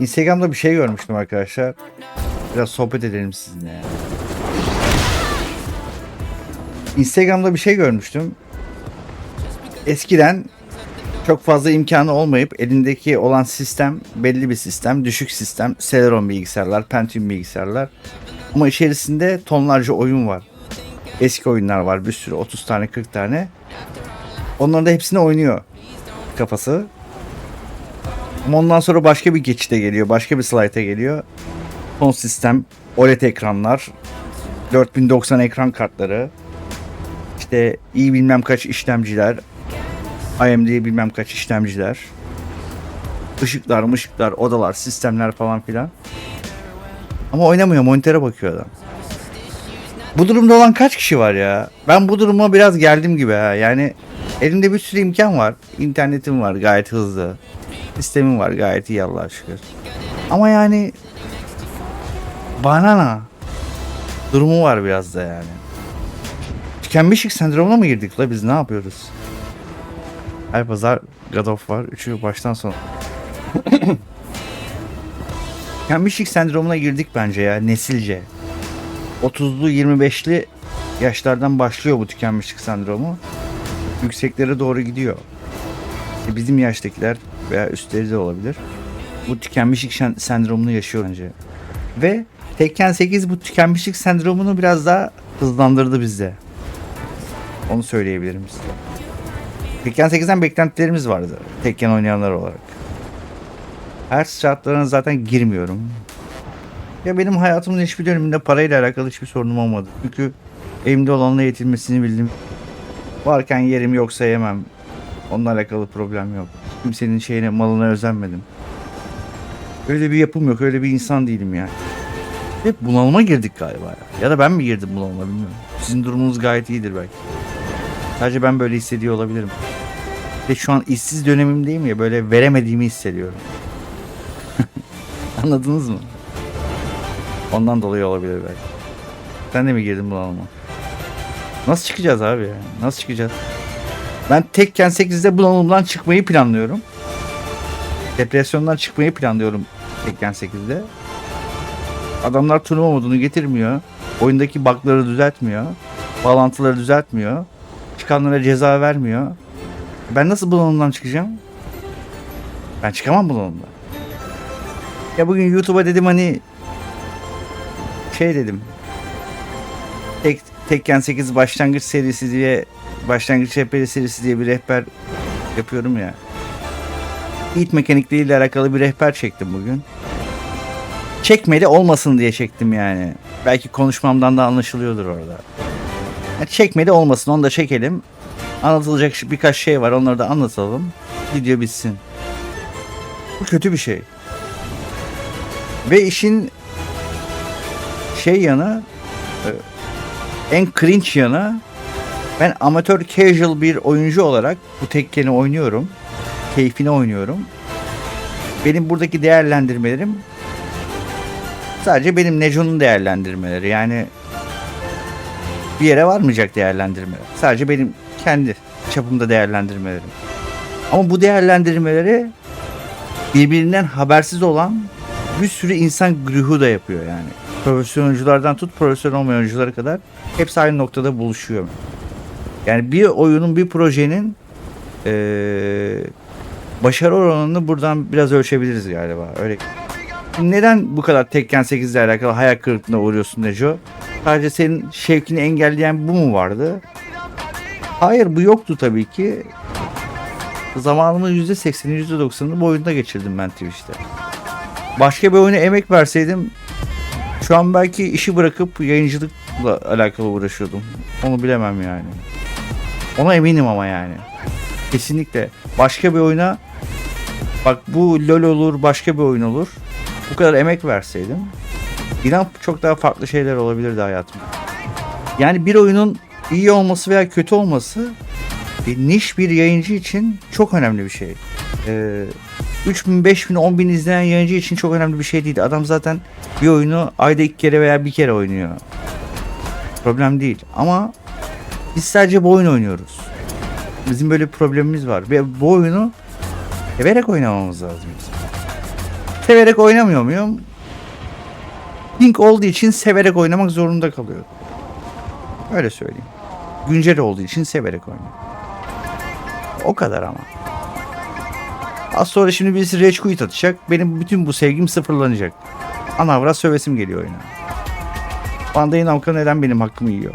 Instagram'da bir şey görmüştüm arkadaşlar. Biraz sohbet edelim sizinle. Instagram'da bir şey görmüştüm. Eskiden çok fazla imkanı olmayıp elindeki olan sistem belli bir sistem, düşük sistem, Celeron bilgisayarlar, Pentium bilgisayarlar. Ama içerisinde tonlarca oyun var. Eski oyunlar var bir sürü 30 tane 40 tane. Onların da hepsini oynuyor kafası. Ondan sonra başka bir geçite geliyor. Başka bir slayta geliyor. Son sistem OLED ekranlar. 4090 ekran kartları. İşte iyi bilmem kaç işlemciler. AMD bilmem kaç işlemciler. Işıklar, mışıklar, odalar, sistemler falan filan. Ama oynamıyor, monitöre bakıyor adam. Bu durumda olan kaç kişi var ya? Ben bu duruma biraz geldim gibi ha. Yani elimde bir sürü imkan var. İnternetim var gayet hızlı. Sistemim var gayet iyi Allah'a şükür. Ama yani banana durumu var biraz da yani. Tükenmişlik sendromuna mı girdik la biz ne yapıyoruz? Her pazar God of var. Üçü baştan sona. Tükenmişlik sendromuna girdik bence ya nesilce. 30'lu 25'li yaşlardan başlıyor bu tükenmişlik sendromu. Yükseklere doğru gidiyor. İşte bizim yaştakiler veya üstleri de olabilir. Bu tükenmişlik sendromunu yaşıyor bence. Ve Tekken 8 bu tükenmişlik sendromunu biraz daha hızlandırdı bizde. Onu söyleyebilirim size. Tekken 8'den beklentilerimiz vardı. Tekken oynayanlar olarak. Her şartlarına zaten girmiyorum. Ya benim hayatımın hiçbir döneminde parayla alakalı hiçbir sorunum olmadı. Çünkü elimde olanla yetinmesini bildim. Varken yerim yoksa yemem. Onunla alakalı problem yok. Kimsenin şeyine malına özenmedim. Öyle bir yapım yok. Öyle bir insan değilim yani. Hep bunalıma girdik galiba ya. Ya da ben mi girdim bunalıma bilmiyorum. Sizin durumunuz gayet iyidir belki. Sadece ben böyle hissediyor olabilirim. Ve şu an işsiz dönemimdeyim ya böyle veremediğimi hissediyorum. Anladınız mı? Ondan dolayı olabilir belki. Sen de mi girdin bunalıma? Nasıl çıkacağız abi ya? Nasıl çıkacağız? Ben tekken 8'de bunalımdan çıkmayı planlıyorum. Depresyondan çıkmayı planlıyorum tekken 8'de. Adamlar turnuva modunu getirmiyor. Oyundaki bug'ları düzeltmiyor. Bağlantıları düzeltmiyor. Çıkanlara ceza vermiyor. Ben nasıl bunalımdan çıkacağım? Ben çıkamam bunalımdan. Ya bugün YouTube'a dedim hani şey dedim. Tek, Tekken 8 başlangıç serisi diye başlangıç rehberi serisi diye bir rehber yapıyorum ya. Hit mekanikleriyle alakalı bir rehber çektim bugün. Çekmeli olmasın diye çektim yani. Belki konuşmamdan da anlaşılıyordur orada. Ya çekmeli olmasın onu da çekelim. Anlatılacak birkaç şey var onları da anlatalım. Video bitsin. Bu kötü bir şey. Ve işin şey yanı e, en cringe yanı ben amatör casual bir oyuncu olarak bu tekkeni oynuyorum. Keyfine oynuyorum. Benim buradaki değerlendirmelerim sadece benim Neco'nun değerlendirmeleri. Yani bir yere varmayacak değerlendirmeler. Sadece benim kendi çapımda değerlendirmelerim. Ama bu değerlendirmeleri birbirinden habersiz olan bir sürü insan güruhu da yapıyor yani. Profesyonel oyunculardan tut profesyonel olmayan oyunculara kadar hepsi aynı noktada buluşuyor. Yani bir oyunun bir projenin eee, başarı oranını buradan biraz ölçebiliriz galiba. Öyle. Neden bu kadar Tekken 8 ile alakalı hayal kırıklığına uğruyorsun Neco? Sadece senin şevkini engelleyen bu mu vardı? Hayır bu yoktu tabii ki. Zamanımın %80'i %90'ını bu oyunda geçirdim ben Twitch'te. Başka bir oyuna emek verseydim şu an belki işi bırakıp yayıncılıkla alakalı uğraşıyordum. Onu bilemem yani. Ona eminim ama yani. Kesinlikle. Başka bir oyuna bak bu LoL olur başka bir oyun olur. Bu kadar emek verseydim inan çok daha farklı şeyler olabilirdi hayatımda. Yani bir oyunun iyi olması veya kötü olması bir niş bir yayıncı için çok önemli bir şey. Ee, 3000, 5000, 10000 izleyen yayıncı için çok önemli bir şey değil. Adam zaten bir oyunu ayda iki kere veya bir kere oynuyor. Problem değil. Ama biz sadece bu oyunu oynuyoruz. Bizim böyle bir problemimiz var. Ve bu oyunu severek oynamamız lazım. severek oynamıyor muyum? Pink olduğu için severek oynamak zorunda kalıyorum. Öyle söyleyeyim. Güncel olduğu için severek oynuyorum. O kadar ama. Az sonra şimdi birisi Rage Quit atacak. Benim bütün bu sevgim sıfırlanacak. Anavra sövesim geliyor oyuna. Bandayın avukatı neden benim hakkımı yiyor?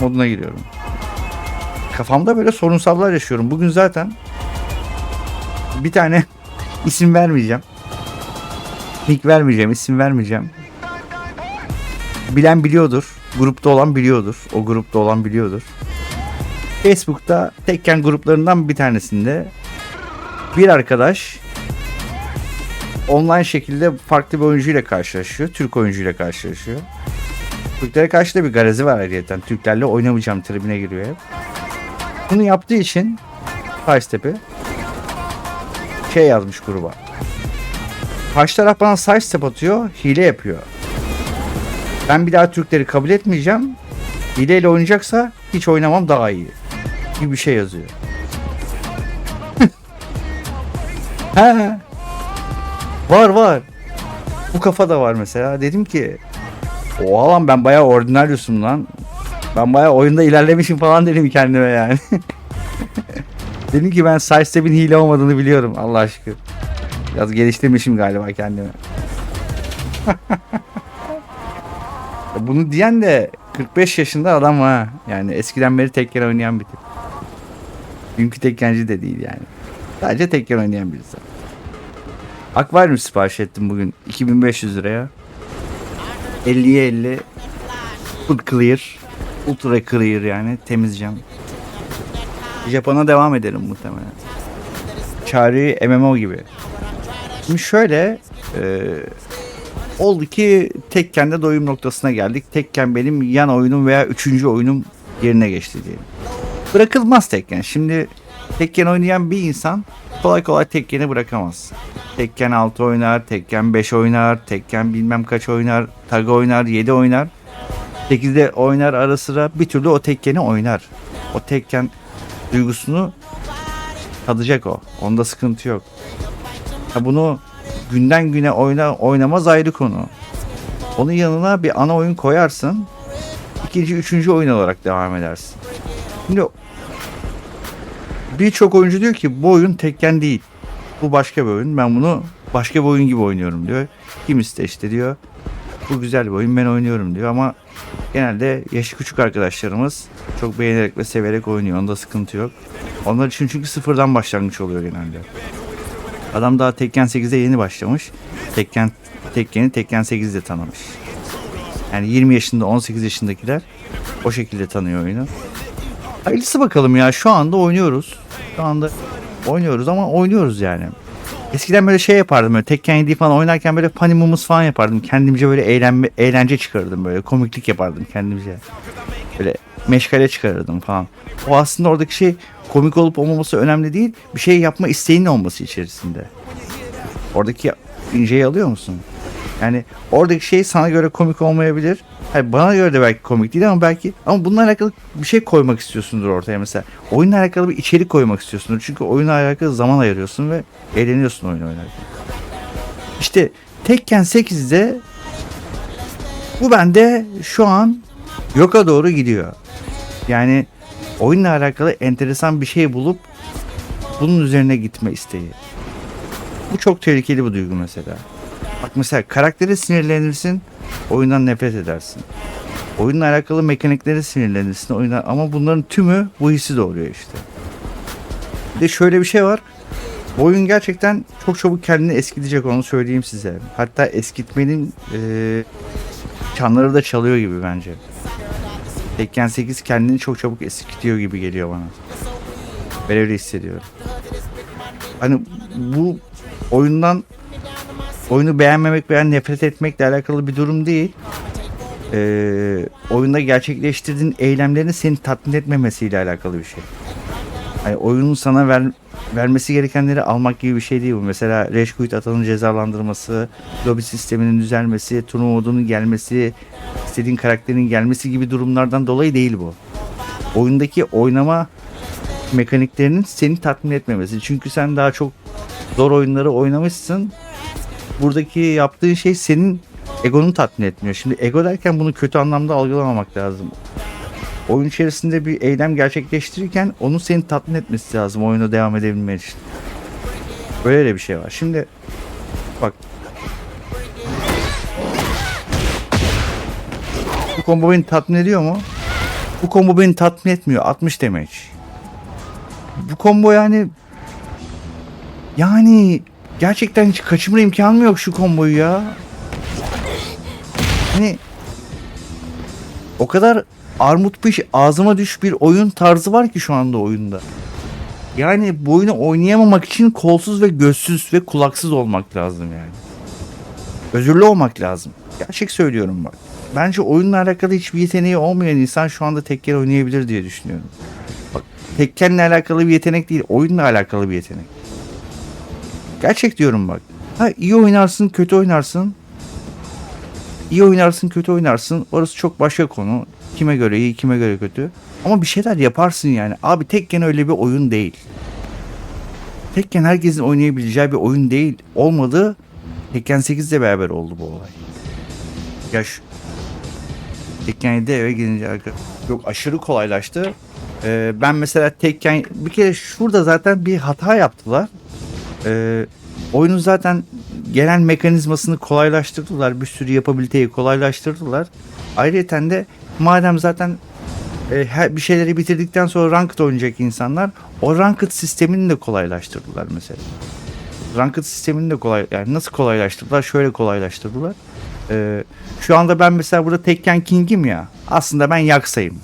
Moduna giriyorum. Kafamda böyle sorunsallar yaşıyorum. Bugün zaten bir tane isim vermeyeceğim. Nick vermeyeceğim, isim vermeyeceğim. Bilen biliyordur. Grupta olan biliyordur. O grupta olan biliyordur. Facebook'ta Tekken gruplarından bir tanesinde bir arkadaş online şekilde farklı bir oyuncuyla karşılaşıyor. Türk oyuncuyla karşılaşıyor. Türklere karşı da bir garezi var ayrıca. Türklerle oynamayacağım tribine giriyor hep. Bunu yaptığı için Sidestep'i şey yazmış gruba. Karşı taraf bana sidestep atıyor, hile yapıyor. Ben bir daha Türkleri kabul etmeyeceğim. Hileyle oynayacaksa hiç oynamam daha iyi. Gibi bir şey yazıyor. Var var. Bu kafa da var mesela. Dedim ki Oha lan ben bayağı ordinaryusum lan. Ben bayağı oyunda ilerlemişim falan dedim kendime yani. dedim ki ben sidestep'in hile olmadığını biliyorum Allah aşkına. Biraz geliştirmişim galiba kendimi. Bunu diyen de 45 yaşında adam ha. Yani eskiden beri tekken oynayan bir tip. Dünkü tekkenci de değil yani. Sadece tekken oynayan birisi. Akvaryum sipariş ettim bugün 2500 liraya. 50'ye 50 full clear ultra clear yani temiz cam. Japon'a devam edelim muhtemelen. Çağrı MMO gibi. Şimdi şöyle e, oldu ki Tekken'de doyum noktasına geldik. Tekken benim yan oyunum veya üçüncü oyunum yerine geçti diyelim. Bırakılmaz Tekken. Şimdi Tekken oynayan bir insan kolay kolay Tekken'i bırakamaz. Tekken 6 oynar, Tekken 5 oynar, Tekken bilmem kaç oynar, Tag oynar, 7 oynar. 8'de oynar ara sıra bir türlü o Tekken'i oynar. O Tekken duygusunu tadacak o. Onda sıkıntı yok. Ha bunu günden güne oyna, oynamaz ayrı konu. Onun yanına bir ana oyun koyarsın. ikinci, üçüncü oyun olarak devam edersin. Şimdi birçok oyuncu diyor ki bu oyun Tekken değil. Bu başka bir oyun. Ben bunu başka bir oyun gibi oynuyorum diyor. Kimisi de işte diyor. Bu güzel bir oyun ben oynuyorum diyor ama genelde yaşı küçük arkadaşlarımız çok beğenerek ve severek oynuyor. Onda sıkıntı yok. Onlar için çünkü sıfırdan başlangıç oluyor genelde. Adam daha Tekken 8'de yeni başlamış. Tekken Tekken'i Tekken 8'de tanımış. Yani 20 yaşında 18 yaşındakiler o şekilde tanıyor oyunu. Hayırlısı bakalım ya şu anda oynuyoruz. Şu anda oynuyoruz ama oynuyoruz yani. Eskiden böyle şey yapardım böyle Tekken 7 falan oynarken böyle funny moments falan yapardım. Kendimce böyle eğlenme, eğlence çıkarırdım böyle komiklik yapardım kendimce. Böyle meşgale çıkarırdım falan. O aslında oradaki şey komik olup olmaması önemli değil. Bir şey yapma isteğinin olması içerisinde. Oradaki inceyi alıyor musun? Yani oradaki şey sana göre komik olmayabilir. Hayır, bana göre de belki komik değil ama belki ama bununla alakalı bir şey koymak istiyorsundur ortaya mesela. Oyunla alakalı bir içerik koymak istiyorsundur. Çünkü oyunla alakalı zaman ayırıyorsun ve eğleniyorsun oyun oynarken. İşte Tekken 8'de bu bende şu an yoka doğru gidiyor. Yani oyunla alakalı enteresan bir şey bulup bunun üzerine gitme isteği. Bu çok tehlikeli bir duygu mesela. Bak mesela karaktere sinirlenirsin, oyundan nefret edersin. Oyunla alakalı mekaniklere sinirlenirsin oyuna ama bunların tümü bu hissi doğuruyor işte. Bir de şöyle bir şey var. Bu oyun gerçekten çok çabuk kendini eskitecek onu söyleyeyim size. Hatta eskitmenin e, çanları da çalıyor gibi bence. Tekken 8 kendini çok çabuk eskitiyor gibi geliyor bana. Ben öyle hissediyorum. Hani bu oyundan oyunu beğenmemek veya nefret etmekle alakalı bir durum değil. Ee, oyunda gerçekleştirdiğin eylemlerin seni tatmin etmemesiyle alakalı bir şey. Yani oyunun sana ver, vermesi gerekenleri almak gibi bir şey değil bu. Mesela Rage Quit atanın cezalandırması, lobi sisteminin düzelmesi, turnuva modunun gelmesi, istediğin karakterin gelmesi gibi durumlardan dolayı değil bu. Oyundaki oynama mekaniklerinin seni tatmin etmemesi. Çünkü sen daha çok zor oyunları oynamışsın buradaki yaptığın şey senin egonu tatmin etmiyor. Şimdi ego derken bunu kötü anlamda algılamamak lazım. Oyun içerisinde bir eylem gerçekleştirirken onu seni tatmin etmesi lazım oyuna devam edebilmen için. Böyle de bir şey var. Şimdi bak bu combo beni tatmin ediyor mu? Bu combo beni tatmin etmiyor. 60 damage. Bu combo yani yani gerçekten hiç kaçırma imkanım yok şu komboyu ya. Hani o kadar armut piş ağzıma düş bir oyun tarzı var ki şu anda oyunda. Yani bu oyunu oynayamamak için kolsuz ve gözsüz ve kulaksız olmak lazım yani. Özürlü olmak lazım. Gerçek söylüyorum bak. Bence oyunla alakalı hiçbir yeteneği olmayan insan şu anda Tekken oynayabilir diye düşünüyorum. Bak Tekken'le alakalı bir yetenek değil, oyunla alakalı bir yetenek. Gerçek diyorum bak. Ha iyi oynarsın, kötü oynarsın. İyi oynarsın, kötü oynarsın. Orası çok başka konu. Kime göre iyi, kime göre kötü. Ama bir şeyler yaparsın yani. Abi Tekken öyle bir oyun değil. Tekken herkesin oynayabileceği bir oyun değil. Olmadı. Tekken 8 ile beraber oldu bu olay. Ya şu Tekken 7'de eve arka- yok aşırı kolaylaştı. Ee, ben mesela Tekken bir kere şurada zaten bir hata yaptılar. Ee, oyunun zaten gelen mekanizmasını kolaylaştırdılar. Bir sürü yapabiliteyi kolaylaştırdılar. Ayrıca de madem zaten e, bir şeyleri bitirdikten sonra ranked oynayacak insanlar o ranked sistemini de kolaylaştırdılar mesela. Ranked sistemini de kolay yani nasıl kolaylaştırdılar? Şöyle kolaylaştırdılar. Ee, şu anda ben mesela burada Tekken King'im ya. Aslında ben Yaksa'yım.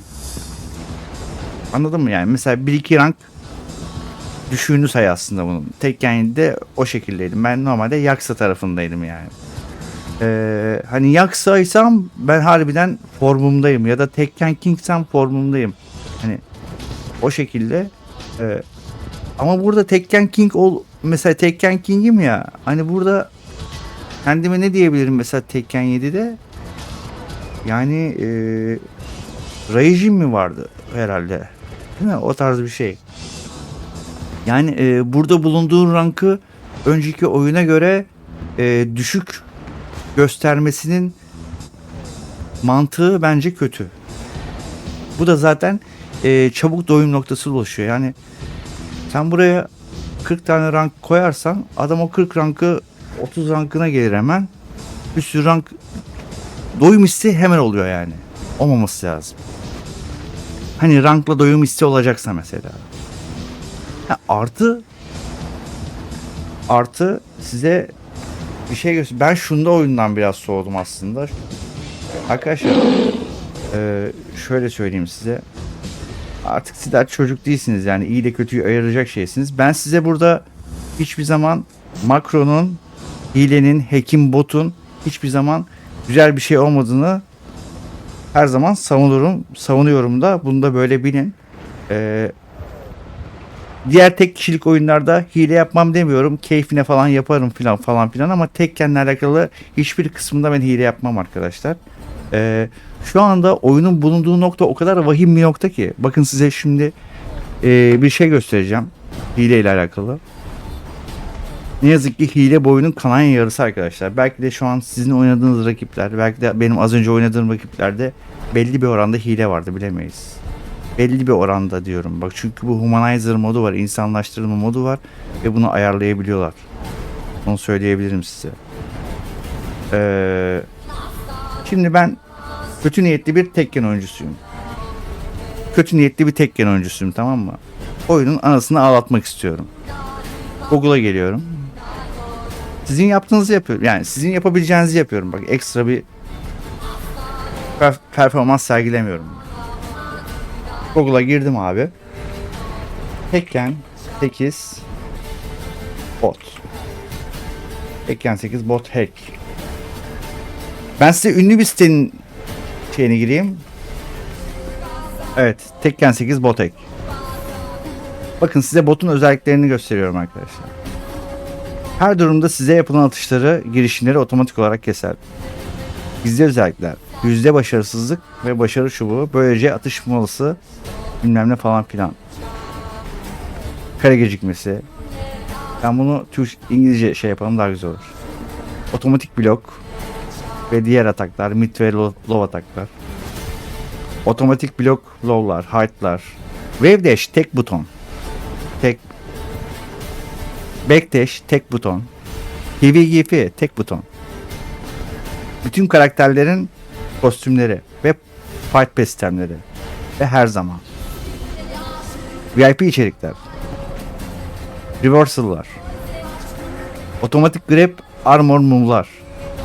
Anladın mı yani? Mesela 1-2 rank düşüğünü say aslında bunun. Tekken'de o şekildeydim. Ben normalde Yaksa tarafındaydım yani. Ee, hani Yaksa'ysam ben harbiden formumdayım ya da Tekken King'sem formumdayım. Hani o şekilde e, ama burada Tekken King ol mesela Tekken King'im ya hani burada kendime ne diyebilirim mesela Tekken 7'de yani e, Raijin mi vardı herhalde değil mi o tarz bir şey yani e, burada bulunduğun rankı önceki oyuna göre e, düşük göstermesinin mantığı bence kötü. Bu da zaten e, çabuk doyum noktası oluşuyor. Yani sen buraya 40 tane rank koyarsan adam o 40 rankı 30 rankına gelir hemen. Bir sürü rank doyum hissi hemen oluyor yani. Olmaması lazım. Hani rankla doyum hissi olacaksa mesela. Artı artı size bir şey göster. Ben şunda oyundan biraz soğudum aslında. Arkadaşlar e, şöyle söyleyeyim size. Artık sizler çocuk değilsiniz yani iyi ile kötüyü ayıracak şeysiniz. Ben size burada hiçbir zaman makronun, hilenin, hacking botun hiçbir zaman güzel bir şey olmadığını her zaman savunurum. Savunuyorum da bunu da böyle bilin. Eee Diğer tek kişilik oyunlarda hile yapmam demiyorum. Keyfine falan yaparım filan falan filan ama Tekken'le alakalı hiçbir kısmında ben hile yapmam arkadaşlar. Ee, şu anda oyunun bulunduğu nokta o kadar vahim bir nokta ki. Bakın size şimdi e, bir şey göstereceğim. Hile ile alakalı. Ne yazık ki hile bu oyunun kalan yarısı arkadaşlar. Belki de şu an sizin oynadığınız rakipler, belki de benim az önce oynadığım rakiplerde belli bir oranda hile vardı bilemeyiz belli bir oranda diyorum. Bak çünkü bu humanizer modu var, insanlaştırma modu var ve bunu ayarlayabiliyorlar. Onu söyleyebilirim size. Ee, şimdi ben kötü niyetli bir Tekken oyuncusuyum. Kötü niyetli bir Tekken oyuncusuyum tamam mı? Oyunun anasını ağlatmak istiyorum. Google'a geliyorum. Sizin yaptığınızı yapıyorum. Yani sizin yapabileceğinizi yapıyorum. Bak ekstra bir per- performans sergilemiyorum. Google'a girdim abi. Tekken 8 bot. Tekken 8 bot hack. Ben size ünlü bir sitenin şeyine gireyim. Evet, Tekken 8 bot hack. Bakın size botun özelliklerini gösteriyorum arkadaşlar. Her durumda size yapılan atışları, girişimleri otomatik olarak keser. Gizli özellikler. Yüzde başarısızlık ve başarı çubuğu. Böylece atış molası bilmem ne falan filan. Kare gecikmesi. Ben bunu Türk İngilizce şey yapalım daha güzel olur. otomatik blok ve diğer ataklar, mid ve low, low ataklar. Otomatik blok low'lar, high'lar. Wave dash tek buton. Tek Backdash tek buton. PvGF tek buton. Bütün karakterlerin kostümleri ve fight pass sistemleri ve her zaman. VIP içerikler. Reversal'lar. Otomatik grab armor move'lar.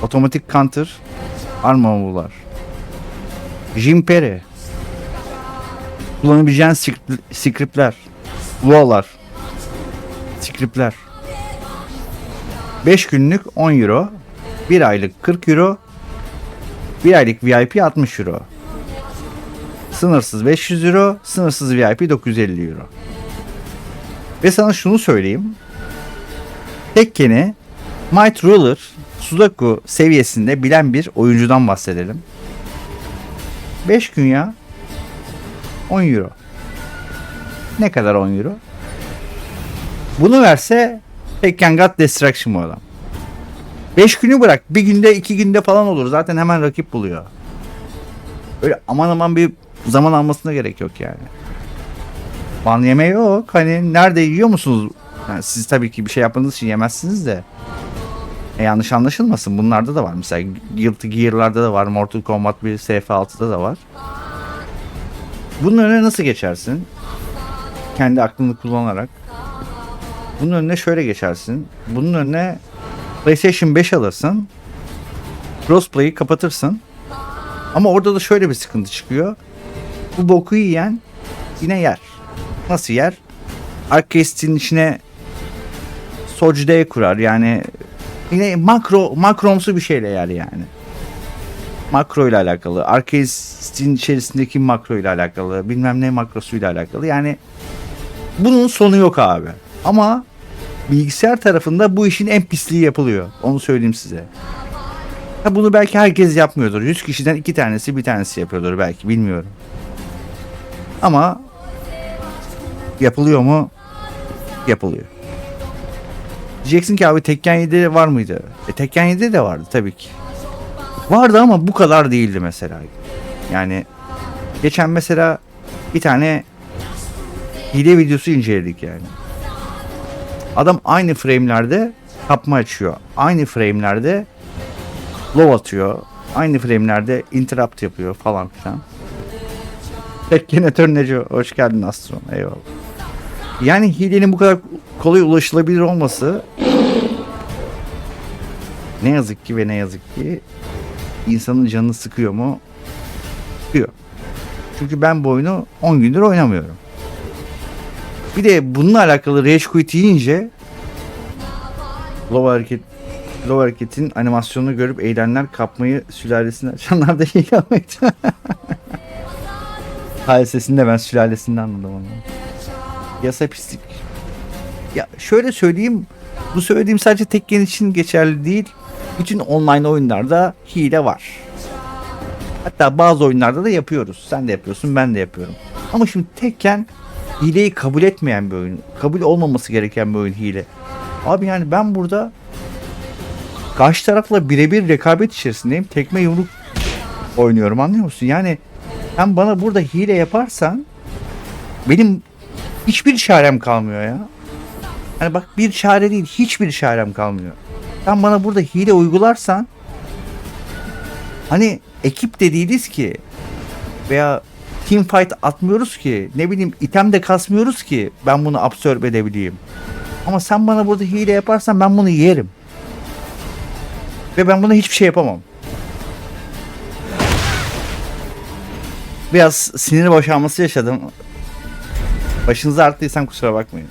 Otomatik counter armor move'lar. Jimperi. Kullanabileceğin script- scriptler. Wall'lar. Scriptler. 5 günlük 10 euro. 1 aylık 40 euro. 1 aylık VIP 60 euro. Sınırsız 500 euro. Sınırsız VIP 950 euro. Ve sana şunu söyleyeyim. Tekken'i Might Ruler Sudoku seviyesinde bilen bir oyuncudan bahsedelim. 5 gün ya 10 euro. Ne kadar 10 euro? Bunu verse Tekken God Destruction bu adam. 5 günü bırak. Bir günde iki günde falan olur. Zaten hemen rakip buluyor. Öyle aman aman bir zaman almasına gerek yok yani. Ban yeme yok. Hani nerede yiyor musunuz? Yani siz tabii ki bir şey yapmadığınız için yemezsiniz de. E, yanlış anlaşılmasın. Bunlarda da var. Mesela Guilty Gear'larda da var. Mortal Kombat 1 SF6'da da var. Bunun önüne nasıl geçersin? Kendi aklını kullanarak. Bunun önüne şöyle geçersin. Bunun önüne PlayStation 5 alırsın. Crossplay'i kapatırsın. Ama orada da şöyle bir sıkıntı çıkıyor. Bu boku yiyen yine yer. Nasıl yer? Arcade içine Socday kurar. Yani yine makro makromsu bir şeyle yer yani. Makro ile alakalı. Arcade içerisindeki makro ile alakalı. Bilmem ne makrosuyla alakalı. Yani bunun sonu yok abi. Ama bilgisayar tarafında bu işin en pisliği yapılıyor. Onu söyleyeyim size. Ha bunu belki herkes yapmıyordur. 100 kişiden iki tanesi bir tanesi yapıyordur belki bilmiyorum. Ama yapılıyor mu? Yapılıyor. Diyeceksin ki abi Tekken 7'de var mıydı? E Tekken 7'de de vardı tabii ki. Vardı ama bu kadar değildi mesela. Yani geçen mesela bir tane hile videosu inceledik yani. Adam aynı frame'lerde kapma açıyor. Aynı frame'lerde low atıyor. Aynı frame'lerde interrupt yapıyor falan filan. Tekkenatör Neco hoş geldin Astron. Eyvallah. Yani hilenin bu kadar kolay ulaşılabilir olması ne yazık ki ve ne yazık ki insanın canını sıkıyor mu? Sıkıyor. Çünkü ben bu oyunu 10 gündür oynamıyorum. Bir de bununla alakalı Rage Quit yiyince Low hareket Low hareketin animasyonunu görüp eğlenenler kapmayı sülalesini açanlar da iyi yapmaydı. Hayır sesini de ben sülalesinden anladım onu. Yasa pislik. Ya şöyle söyleyeyim. Bu söylediğim sadece Tekken için geçerli değil. Bütün online oyunlarda hile var. Hatta bazı oyunlarda da yapıyoruz. Sen de yapıyorsun, ben de yapıyorum. Ama şimdi Tekken hileyi kabul etmeyen bir oyun. Kabul olmaması gereken bir oyun hile. Abi yani ben burada karşı tarafla birebir rekabet içerisindeyim. Tekme yumruk oynuyorum anlıyor musun? Yani sen bana burada hile yaparsan benim hiçbir çarem kalmıyor ya. Hani bak bir çare değil hiçbir çarem kalmıyor. Sen bana burada hile uygularsan hani ekip de değiliz ki veya team fight atmıyoruz ki ne bileyim item de kasmıyoruz ki ben bunu absorbe edebileyim. Ama sen bana burada hile yaparsan ben bunu yerim. Ve ben buna hiçbir şey yapamam. Biraz sinir boşalması yaşadım. Başınızı arttıysam kusura bakmayın.